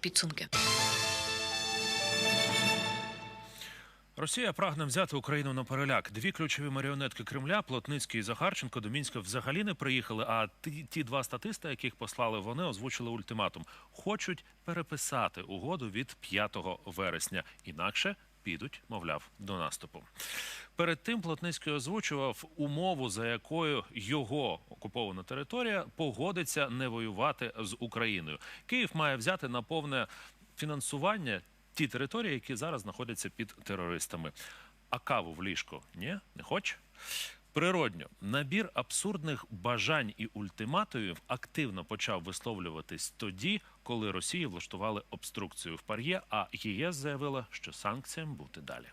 підсумки. Росія прагне взяти Україну на переляк. Дві ключові маріонетки Кремля, Плотницький і Захарченко, до Мінська взагалі не приїхали. А ті, ті два статиста, яких послали вони, озвучили ультиматум. Хочуть переписати угоду від 5 вересня. Інакше підуть, мовляв, до наступу. Перед тим Плотницький озвучував умову, за якою його окупована територія погодиться не воювати з Україною. Київ має взяти на повне фінансування ті території, які зараз знаходяться під терористами. А каву в ліжко ні, не хоче. Природньо, набір абсурдних бажань і ультиматумів активно почав висловлюватись тоді, коли Росії влаштували обструкцію в пар'є, а ЄС заявила, що санкціям бути далі.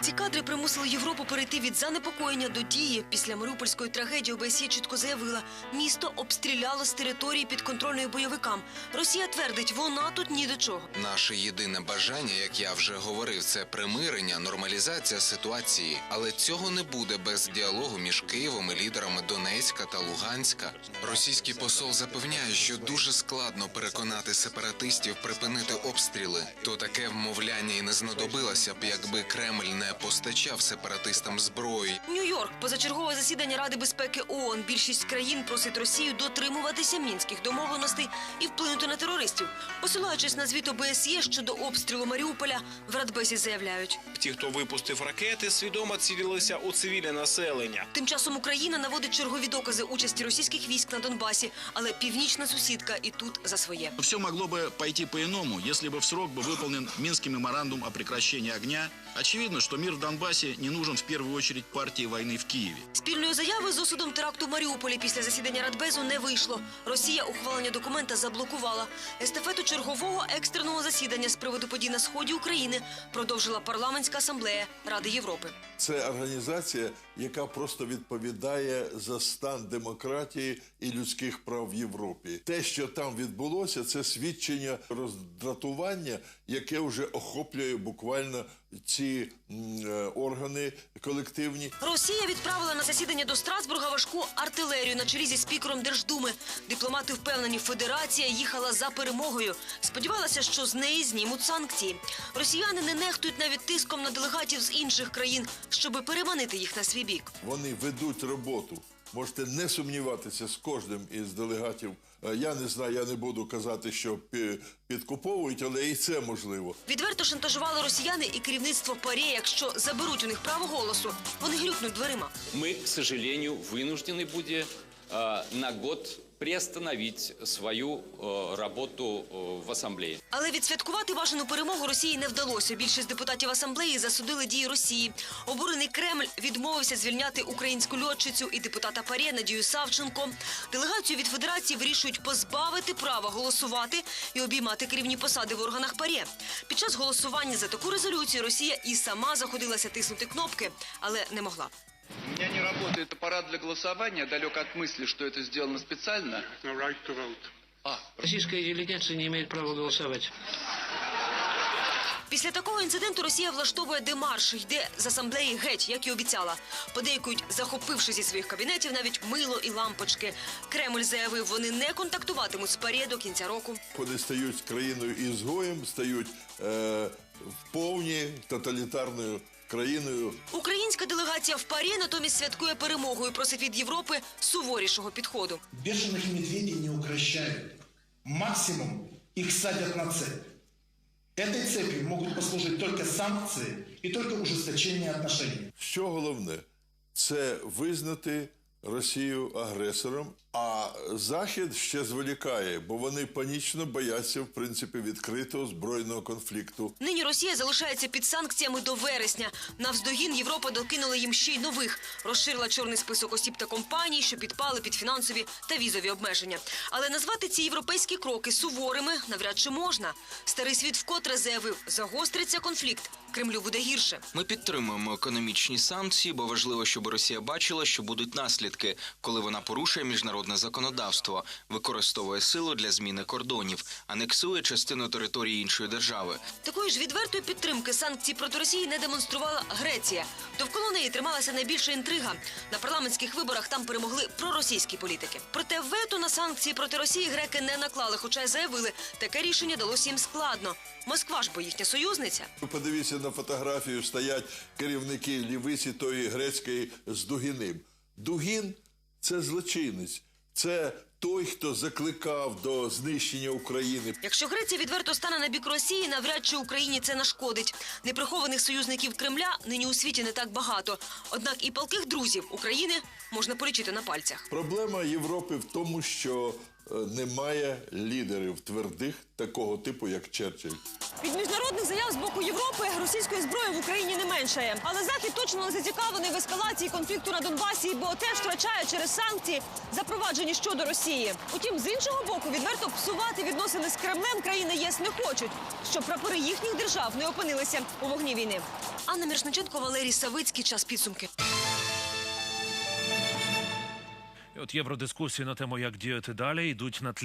Ці кадри примусили Європу перейти від занепокоєння до дії. Після Маріупольської трагедії ОБСЄ чітко заявила, місто обстріляло з території підконтрольної бойовикам. Росія твердить, вона тут ні до чого. Наше єдине бажання, як я вже говорив, це примирення, нормалізація ситуації. Але цього не буде без діалогу між Києвом і лідерами Донецька та Луганська. Російський посол запевняє, що дуже складно переконати сепаратистів припинити обстріли. То таке вмовляння і не знадобилося б, якби Кремль не постачав сепаратистам зброї. Нью-Йорк, позачергове засідання Ради безпеки ООН. Більшість країн просить Росію дотримуватися мінських домовленостей і вплинути на терористів. Посилаючись на звіт ОБСЄ щодо обстрілу Маріуполя, в Радбезі заявляють. Ті, хто випустив ракети, свідомо цілилися у цивільне населення. Тим часом Україна наводить чергові докази участі російських військ на Донбасі, але північна сусідка і тут за своє. Все могло бы пойти по-иному, если бы в срок бы выполнен Минский меморандум о прекращении огня. Очевидно, что мир в Донбассе не нужен в первую очередь партии войны в Киеве. Спільної заяви з осудом теракту в Маріуполі після засідання Радбезу не вийшло. Росія ухвалення документа заблокувала. Естафету чергового екстреного засідання з приводу подій на сході України продовжила парламентська асамблея Ради Європи. Це організація, яка просто відповідає за стан демократії і людських прав в Європі. Те, що там відбулося, це свідчення роздратування, яке вже охоплює буквально ці м, е, органи колективні. Росія відправила на засідання до Страсбурга важку артилерію на чолі зі спікером Держдуми. Дипломати впевнені, федерація їхала за перемогою. Сподівалася, що з неї знімуть санкції. Росіяни не нехтують навіть тиском на делегатів з інших країн, щоби переманити їх на свій бік. Вони ведуть роботу. Можете не сумніватися з кожним із делегатів. Е, Я не знаю, я не буду казати, що пі- підкуповують, але і це можливо. Відверто шантажували росіяни і керівництво парі. Якщо заберуть у них право голосу, вони грюкнуть дверима. мы, к сожалению, вынуждены будем э, на год приостановить свою э, работу э, в ассамблее. Але відсвяткувати бажану перемогу Росії не вдалося. Більшість депутатів асамблеї засудили дії Росії. Обурений Кремль відмовився звільняти українську льотчицю і депутата ПАРЄ Надію Савченко. Делегацію від федерації вирішують позбавити права голосувати і обіймати керівні посади в органах ПАРЄ. Під час голосування за таку резолюцію Росія і сама заходилася тиснути кнопки, але не могла. У меня не работает аппарат для голосования, далек от мысли, что это сделано специально. А, Российская делегация не имеет права голосовать. Після такого інциденту Росія влаштовує демарш, йде з асамблеї геть, як і обіцяла. Подейкують, захопивши зі своїх кабінетів навіть мило і лампочки. Кремль заявив, вони не контактуватимуть з парі до кінця року. Вони стають країною ізгоєм, стають е, повні тоталітарною країною. Українська делегація в парі натомість святкує перемогу і просить від Європи суворішого підходу. Бешеных медведей не укращают. Максимум их садят на цепь. Этой цепью могут послужить только санкции и только ужесточение отношений. Що головне, це визнати Росію агресором, а Захід ще зволікає, бо вони панічно бояться в принципі відкритого збройного конфлікту. Нині Росія залишається під санкціями до вересня. Навздогін Європа докинула їм ще й нових. Розширила чорний список осіб та компаній, що підпали під фінансові та візові обмеження. Але назвати ці європейські кроки суворими навряд чи можна. Старий світ вкотре заявив, загостриться конфлікт. Кремлю буде гірше. Ми підтримуємо економічні санкції, бо важливо, щоб Росія бачила, що будуть наслідки. Випадки, коли вона порушує міжнародне законодавство, використовує силу для зміни кордонів, анексує частину території іншої держави. Такої ж відвертої підтримки санкцій проти Росії не демонструвала Греція. Довкола неї трималася найбільша інтрига. На парламентських виборах там перемогли проросійські політики. Проте вето на санкції проти Росії греки не наклали, хоча й заявили, таке рішення далося їм складно. Москва ж бо їхня союзниця. Подивіться на фотографію, стоять керівники лівиці тої грецької з Дугіним. Дугін це злочинець, це той, хто закликав до знищення України. Якщо Греція відверто стане на бік Росії, навряд чи Україні це нашкодить. Неприхованих союзників Кремля нині у світі не так багато. Однак і палких друзів України можна полічити на пальцях. Проблема Європи в тому, що е, немає лідерів твердих такого типу, як Черчилль. Від міжнародних заяв з боку Європи російської зброї в Україні не меншає. Але Захід точно не зацікавлений в ескалації конфлікту на Донбасі, бо теж втрачає через санкції, запроваджені щодо Росії. Утім, з іншого боку, відверто псувати відносини з Кремлем країни ЄС не хочуть, щоб прапори їхніх держав не опинилися у вогні війни. Анна Міршниченко, Валерій Савицький. Час підсумки. І От євродискусії на тему, як діяти далі, йдуть на тлі.